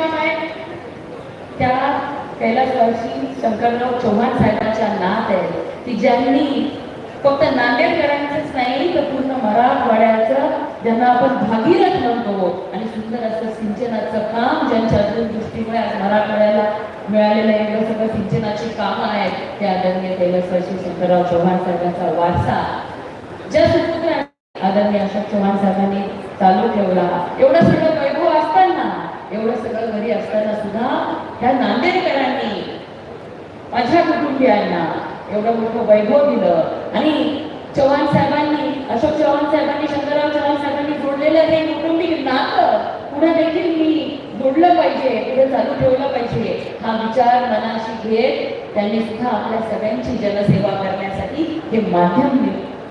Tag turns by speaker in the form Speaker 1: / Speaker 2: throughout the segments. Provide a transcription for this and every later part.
Speaker 1: नशिबान आहे त्या कैलासवासी शंकरराव चव्हाण साहेबांच्या नात आहे. की ज्यांनी फक्त नांदेडकरांचंच नाही तर पूर्ण मराठवाड्याचं ज्यांना आपण भागीरथ म्हणतो आणि सुंदर असं सिंचनाचं काम ज्यांच्या दृष्टीमुळे आज मराठवाड्याला मिळालेलं एवढं सगळं सिंचनाची कामं आहेत त्या आदरणीय कैलासवासी शंकरराव चव्हाण साहेबांचा वारसा. ज्या सुपुत्र आदरणीय अशोक चव्हाण साहेबांनी चालू ठेवला एवढं सगळं एवढं सगळं घरी असताना सुद्धा ह्या नांदेडकरांनी माझ्या कुटुंबियांना एवढं मोठं वैभव दिलं. आणि चव्हाण साहेबांनी अशोक चव्हाण साहेबांनी शंकरराव चव्हाण साहेबांनी जोडलेलं हे कौटुंबिक नातं पुढे देखील मी जोडलं पाहिजे पुढे चालू ठेवलं पाहिजे हा विचार मनाशी घेत त्यांनी सुद्धा आपल्या सगळ्यांची जनसेवा करण्यासाठी हे माध्यम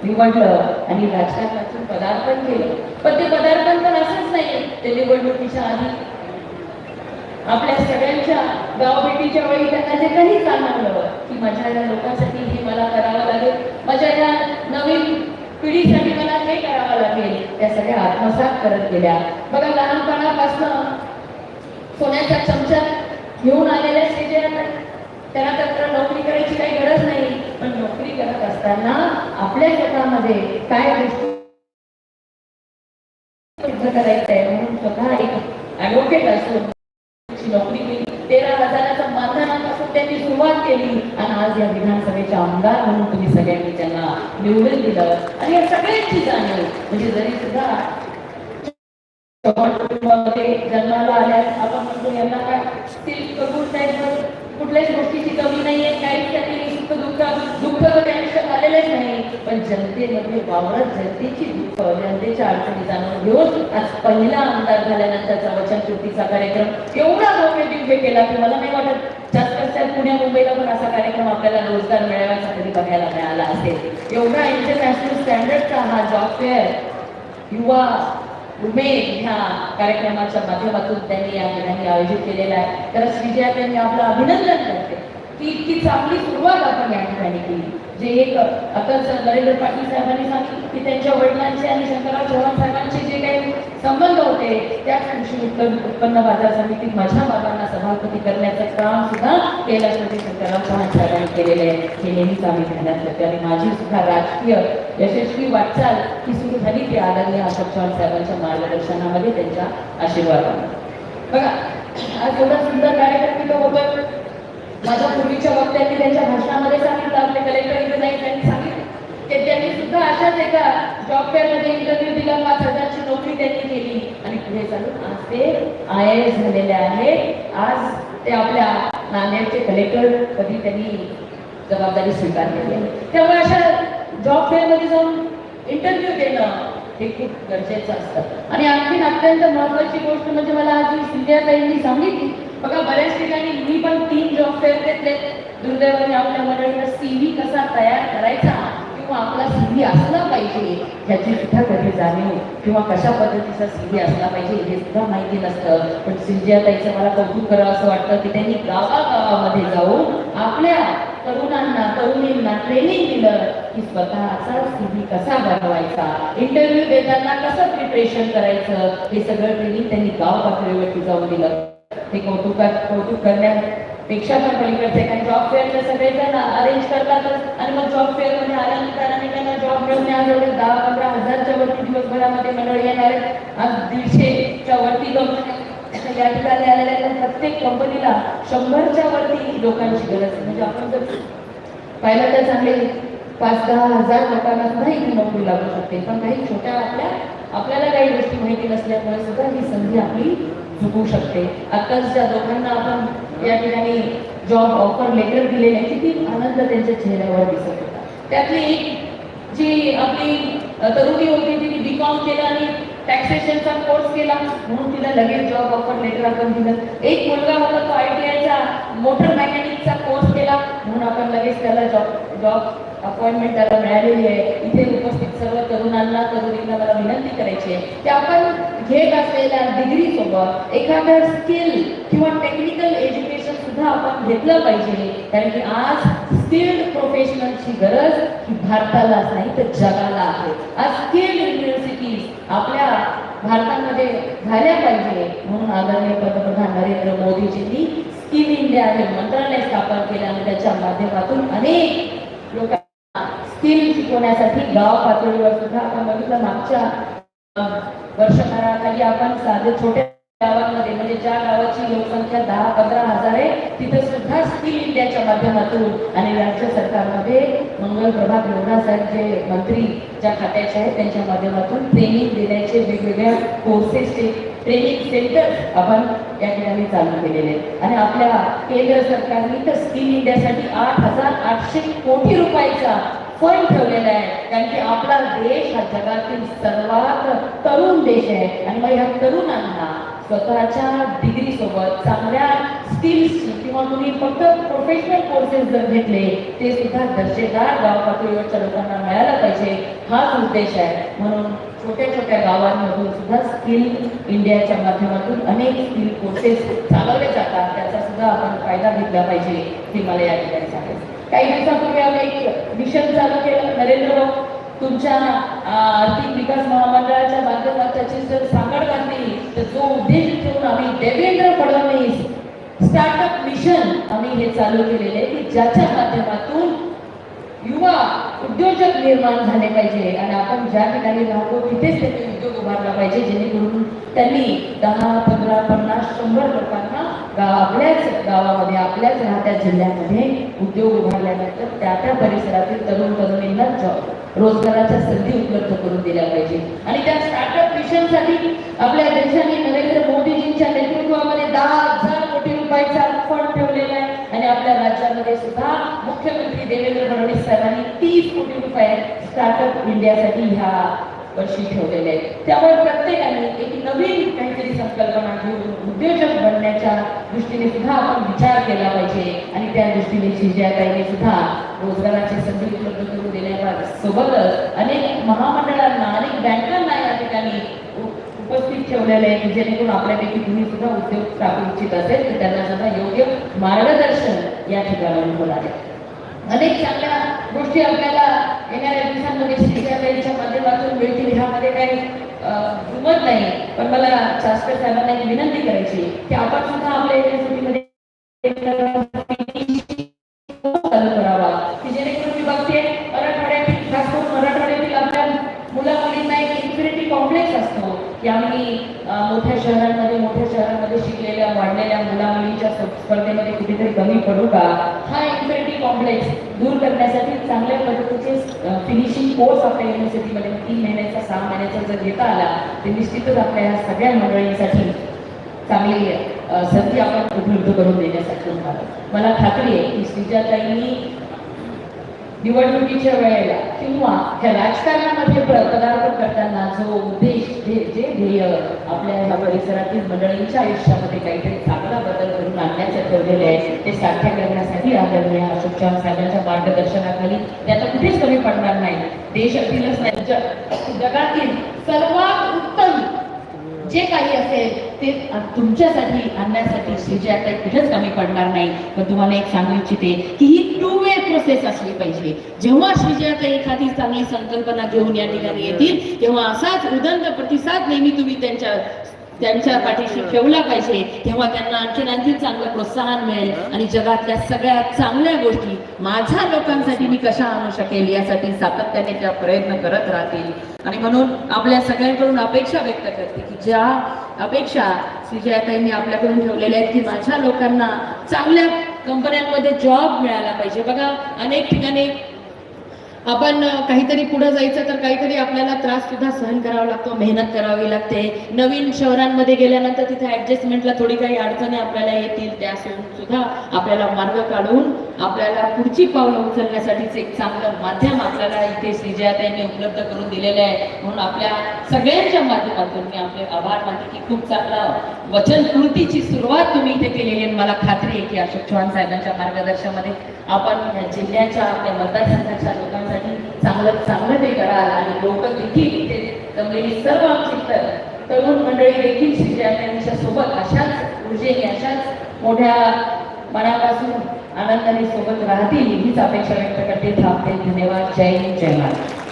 Speaker 1: निवडलं आणि राजकारणातून पदार्पण केलं. पण ते पदार्पण तर असंच नाही ते निवडणुकीच्या आधी आपल्या सगळ्यांच्या गावभेटीच्या वेळी त्यांना जे काही जाणवलं की माझ्या या लोकांसाठी हे मला करावं लागेल माझ्या या नवीन पिढीसाठी मला हे करावं लागेल त्या सगळ्या आत्मसात करत गेल्या. बघा लहानपणापासून सोन्याच्या चमच्यात घेऊन आलेल्या शेजाऱ्यांना त्यांना तर नोकरी करायची काही गरज नाही पण नोकरी करत असताना आपल्या जगामध्ये काय गोष्टी करायचं आहे म्हणून स्वतः एक ॲडव्होकेट असून नोकरी केली तेरा हजाराच्या मानधनापासून त्यांनी सुरुवात केली. आणि आज या विधानसभेचे आमदार म्हणून तुम्ही सगळ्यांनी त्यांना निवडून दिलं. आणि या सगळ्यांची जाणीव म्हणजे जरी सुद्धा जन्माला आल्यास आपण म्हणतो यांना काय स्टील कपूर कुठल्याच गोष्टीची कमी नाहीये. काहीच त्यांनी सुख दुःख दुःख तर नाही. पण जनतेमध्ये वावरत जनतेची दुःख जनतेच्या अडचणी जाणून घेऊन आज पहिला आमदार झाल्यानंतरचा वचनपूर्तीचा कार्यक्रम एवढा भव्य दिव्य केला की मला नाही वाटत जास्त पुण्या मुंबईला पण असा कार्यक्रम आपल्याला रोजगार मिळाव्याचा कधी बघायला मिळाला असेल. एवढा इंटरनॅशनल स्टँडर्डचा हा जॉब फेअर युवा उमेद ह्या कार्यक्रमाच्या माध्यमातून त्यांनी या ठिकाणी आयोजित केलेला आहे. तर विजया त्यांनी आपलं अभिनंदन करते. की इतकी चांगली सुरुवात आपण या ठिकाणी केली. जे एक आता नरेंद्र पाटील साहेबांनी सांगितलं की त्यांच्या वडिलांचे आणि शंकरराव चव्हाण साहेबांचे जे काही संबंध होते त्याच कृषी उत्पन्न उत्पन्न बाजार समितीत माझ्या बाबांना सभापती करण्याचं काम सुद्धा कैलासपती शंकरराव चव्हाण साहेबांनी केलेलं आहे. हे नेहमीच आम्ही ध्यानात ठेवतो. आणि माझी सुद्धा राजकीय यशस्वी वाटचाल ही सुरू झाली ती आदरणीय अशोक चव्हाण साहेबांच्या मार्गदर्शनामध्ये त्यांच्या आशीर्वादाने बघा आज एवढा सुंदर कार्यक्रम तिथं होतं माझ्या पूर्वीच्या वक्त्यांनी त्यांच्या भाषणामध्ये सांगितलं आपले कलेक्टर इथे नाही त्यांनी सांगितलं की त्यांनी सुद्धा अशाच एका जॉब फेअरमध्ये इंटरव्ह्यू दिला पाच हजारची नोकरी त्यांनी केली. आणि पुढे चालून आज ते आय एस झालेले आहेत आज ते आपल्या नांदेडचे कलेक्टर कधी त्यांनी जबाबदारी स्वीकारलेली आहे. त्यामुळे अशा जॉब फेअरमध्ये जाऊन इंटरव्ह्यू देणं हे खूप गरजेचं असतं. आणि आणखीन अत्यंत महत्वाची गोष्ट म्हणजे मला आज जी सिंधियाताईंनी सांगितली बघा बऱ्याच ठिकाणी मी पण तीन जॉब फेअर घेतले दुर्दैवाने आपल्या मंडळीला सीव्ही कसा तयार करायचा किंवा आपला सीव्ही असला पाहिजे ह्याची सुद्धा कधी जाणीव किंवा कशा पद्धतीचा सीव्ही असला पाहिजे हे सुद्धा माहिती नसतं. पण सिंधियाताईचं मला कौतुक करावं असं वाटतं की त्यांनी गावागावामध्ये जाऊन आपल्या तरुणांना तरुणींना ट्रेनिंग दिलं की स्वतःचा सीव्ही कसा बनवायचा इंटरव्ह्यू देताना कसं प्रिपरेशन करायचं हे सगळं ट्रेनिंग त्यांनी गाव पातळीवरती जाऊन दिलं. ते कौतुकात कौतुक करण्यापेक्षा पण पलीकडचे कारण जॉब फेअरचे सगळे जण अरेंज करतातच. आणि मग जॉब फेअरमध्ये आल्यानंतर आणि त्यांना जॉब मिळवणे आज एवढे दहा पंधरा हजारच्या वरती दिवसभरामध्ये मंडळ येणार आहेत. आज दीडशेच्या वरती कंपन्या या ठिकाणी आलेल्या आहेत. प्रत्येक कंपनीला शंभरच्या वरती लोकांची गरज आहे. म्हणजे आपण जर पाहिलं तर चांगले पाच दहा हजार लोकांना सुद्धा इथे नोकरी लागू शकते. पण काही छोट्या आपल्या आपल्याला काही गोष्टी माहिती नसल्यामुळे सुद्धा ही संधी आपली चुकू शकते. आत्ताच ज्या दोघांना आपण या ठिकाणी जॉब ऑफर लेटर दिलेले नाही किती आनंद त्यांच्या चेहऱ्यावर दिसत होता. त्यातली एक जी आपली तरुणी होती तिने बी कॉम केलं आणि टॅक्सेशनचा कोर्स केला. म्हणून तिला लगेच जॉब ऑफर लेटर आपण दिलं. एक मुलगा होता तो आय टी आयचा मोटर मेकॅनिकचा कोर्स केला. म्हणून आपण लगेच त्याला जॉब जॉब अपॉइंटमेंट त्याला मिळालेली आहे. इथे उपस्थित सर्व तरुणांना तरुणींना मला विनंती करायची आहे. की आपण घेत असलेल्या डिग्री सोबत एखादं स्किल किंवा टेक्निकल एज्युकेशन सुद्धा आपण घेतलं पाहिजे. कारण की आज स्किल्ड प्रोफेशनलची गरज ही भारतालाच नाही तर जगाला आहे. आज स्किल्ड युनिव्हर्सिटीज आपल्या भारतामध्ये झाल्या पाहिजे. म्हणून आदरणीय पंतप्रधान नरेंद्र मोदीजींनी स्किल इंडिया हे मंत्रालय स्थापन केलं आणि त्याच्या माध्यमातून अनेक लोकांना स्किल शिकवण्यासाठी गाव पातळीवर सुद्धा आपण बघितलं मागच्या वर्षभराखाली आपण साधे छोट्या गावांमध्ये म्हणजे ज्या गावाची लोकसंख्या दहा पंधरा हजार आहे तिथे सुद्धा स्किल इंडियाच्या माध्यमातून आणि राज्य सरकारमध्ये मंगल प्रभात लोढा साहेब जे मंत्री ज्या खात्याचे आहेत त्यांच्या माध्यमातून ट्रेनिंग देण्याचे वेगवेगळ्या कोर्सेसचे ट्रेनिंग सेंटर आपण या ठिकाणी चालू केलेले आणि आपल्या केंद्र सरकारने तर स्किल इंडियासाठी आठ हजार आठशे कोटी रुपयाचा फंड ठेवलेला आहे? कारण की आपला देश हा जगातील सर्वात तरुण देश आहे. आणि मग ह्या तरुणांना स्वतःच्या डिग्री सोबत चांगल्या स्किल्स किंवा तुम्ही फक्त प्रोफेशनल कोर्सेस जर घेतले ते सुद्धा दर्जेदार गाव पातळीवरच्या लोकांना मिळायला पाहिजे. हाच उद्देश आहे. म्हणून छोट्या छोट्या गावांमधून सुद्धा स्किल इंडियाच्या माध्यमातून अनेक स्किल कोर्सेस चालवले जातात. त्याचा सुद्धा आपण फायदा घेतला पाहिजे हे मला या ठिकाणी सांगायचं काही दिवसापूर्वी आम्ही एक मिशन चालू केलं. नरेंद्र भाऊ तुमच्या आर्थिक विकास महामंडळाच्या माध्यमाची जर सांगड घातली तर जो उद्देश ठेवून आम्ही देवेंद्र फडणवीस स्टार्टअप मिशन आम्ही हे चालू केलेले आहे की ज्याच्या माध्यमातून युवा उद्योजक निर्माण झाले पाहिजे. आणि आपण ज्या ठिकाणी राहतो तिथेच त्यांनी उद्योग उभारला पाहिजे जेणेकरून त्यांनी दहा पंधरा पन्नास शंभर लोकांना गाव आपल्याच गावामध्ये आपल्याच राहत्या जिल्ह्यामध्ये उद्योग उभारल्यानंतर त्या त्या परिसरातील तरुण तरुणींना जॉब रोजगाराच्या संधी उपलब्ध करून दिल्या पाहिजे. आणि त्या स्टार्टअप मिशनसाठी आपल्या देशाने नरेंद्र मोदीजींच्या नेतृत्वामध्ये दहा हजार कोटी रुपयाचा फंड ठेवलेला आहे आणि आपल्या राज्यामध्ये सुद्धा मुख्यमंत्री देवेंद्र फडणवीस साहेबांनी तीस कोटी रुपये स्टार्टअप इंडियासाठी ह्या वर्षी ठेवलेले आहेत. त्यामुळे प्रत्येकाने एक नवीन काहीतरी संकल्पना घेऊन उद्योजक बनण्याच्या दृष्टीने सुद्धा आपण विचार केला पाहिजे. आणि त्या दृष्टीने शिजाताईने सुद्धा रोजगाराची संधी उपलब्ध करून देण्यासोबतच अनेक महामंडळांना अनेक बँकांना या ठिकाणी उ- उपस्थित ठेवलेले आहे जेणेकरून आपल्यापैकी तुम्ही सुद्धा उद्योग टाकू इच्छित असेल तर त्यांना सुद्धा योग्य मार्गदर्शन या ठिकाणी होणार आहे. अनेक चांगल्या गोष्टी आपल्याला येणाऱ्या दिवसांमध्ये शिक्षणाच्या माध्यमातून मिळतील. ह्यामध्ये काही अं, दुमत नाही. पण मला शास्त्र साहेबांना एक विनंती करायची की आपण सुद्धा आपल्या युनिव्हर्सिटीमध्ये या मुला स्पर्धेमध्ये कुठेतरी कमी पडू का? हा इन्फिनिटी कॉम्प्लेक्स दूर करण्यासाठी चांगल्या पद्धतीचे फिनिशिंग कोर्स आपल्या युनिव्हर्सिटीमध्ये तीन महिन्याचा सहा महिन्याचा जर घेता आला तर निश्चितच आपल्या या सगळ्या मंडळींसाठी चांगली संधी आपण उपलब्ध करून देण्यासाठी मला खात्री आहे की श्रीजाताईंनी निवडणुकीच्या वेळेला किंवा ह्या राजकारणामध्ये प्र- पदार्पण करताना जो उद्देश जे जे ध्येय आपल्या ह्या परिसरातील मंडळींच्या आयुष्यामध्ये काहीतरी चांगला बदल करून आणण्याचं ठरलेले आहे ते साध्य करण्यासाठी आदरणीय अशोक चव्हाण साहेबांच्या मार्गदर्शनाखाली. त्याचा कुठेच कमी पडणार नाही. देशातीलच नाही जगातील सर्वात उत्तम जे काही असेल ते तुमच्यासाठी आणण्यासाठी श्रीजयाताई कुठेच कमी पडणार नाही. पण तुम्हाला एक सांगू इच्छिते की ही टू वे प्रोसेस असली पाहिजे. जेव्हा श्रीजयाताई एखादी चांगली संकल्पना घेऊन या ठिकाणी येतील तेव्हा असाच उदंड प्रतिसाद नेहमी तुम्ही त्यांच्या त्यांच्या पाठीशी ठेवला पाहिजे तेव्हा त्यांना आणखीन आणखी चांगलं प्रोत्साहन मिळेल. आणि जगातल्या सगळ्यात चांगल्या गोष्टी माझ्या लोकांसाठी मी कशा आणू शकेल यासाठी सातत्याने त्या प्रयत्न करत राहतील. आणि म्हणून आपल्या सगळ्यांकडून अपेक्षा व्यक्त करते की ज्या अपेक्षा श्रीजयाताईंनी आपल्याकडून ठेवलेल्या आहेत की माझ्या लोकांना चांगल्या कंपन्यांमध्ये जॉब मिळाला पाहिजे. बघा अनेक ठिकाणी आपण काहीतरी पुढे जायचं तर काहीतरी आपल्याला त्रास सुद्धा सहन करावा लागतो मेहनत करावी लागते. नवीन शहरांमध्ये गेल्यानंतर तिथे ऍडजस्टमेंटला थोडी काही अडचणी आपल्याला येतील त्या सुद्धा आपल्याला मार्ग काढून आपल्याला पुढची पावलं उचलण्यासाठीच एक चांगलं माध्यम आपल्याला इथे श्रीजयाताईने उपलब्ध करून दिलेलं आहे. म्हणून आपल्या सगळ्यांच्या माध्यमातून मी आपले आभार मानते की खूप चांगला वचनपूर्तीची सुरुवात तुम्ही इथे केलेली आहे. मला खात्री आहे की अशोक चव्हाण साहेबांच्या मार्गदर्शनामध्ये आपण या जिल्ह्याच्या आपल्या मतदारसंघाच्या लोकांसाठी चांगलं चांगलं ते कराल आणि लोक देखील इथे जमलेली सर्व आमची तर- तरुण मंडळी देखील श्रीजयांच्या सोबत अशाच ऊर्जेने अशाच मोठ्या मनापासून आनंदाने सोबत राहतील हीच अपेक्षा व्यक्त करते. थांबते. धन्यवाद. जय हिंद. जय महाराज